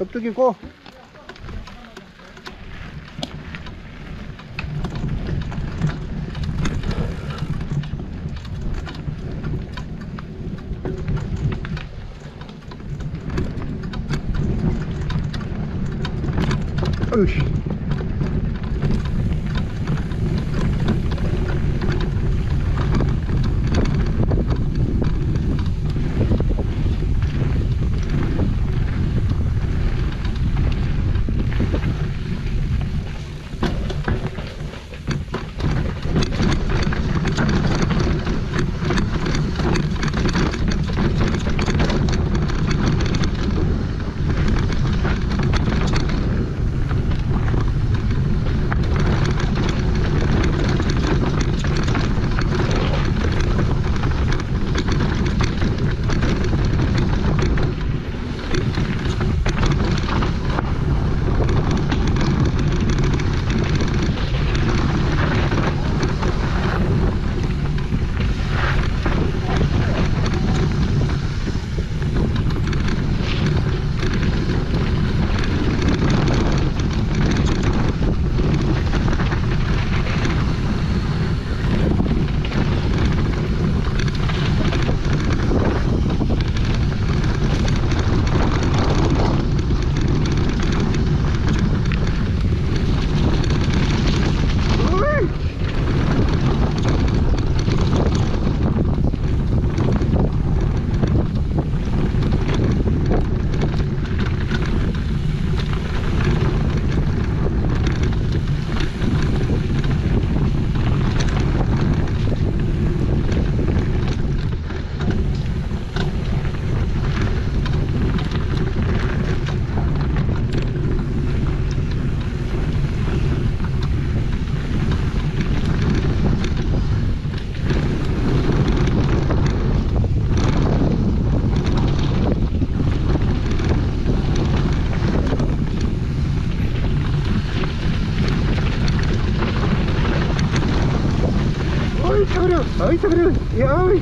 껍데기 고. 어이씨. 어이. ¡Ay, se abrió! ¡Ay!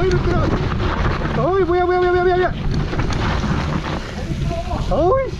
¡Ay, no creo! ¡Ay, voy, voy, voy, voy, voy! ¡Ay!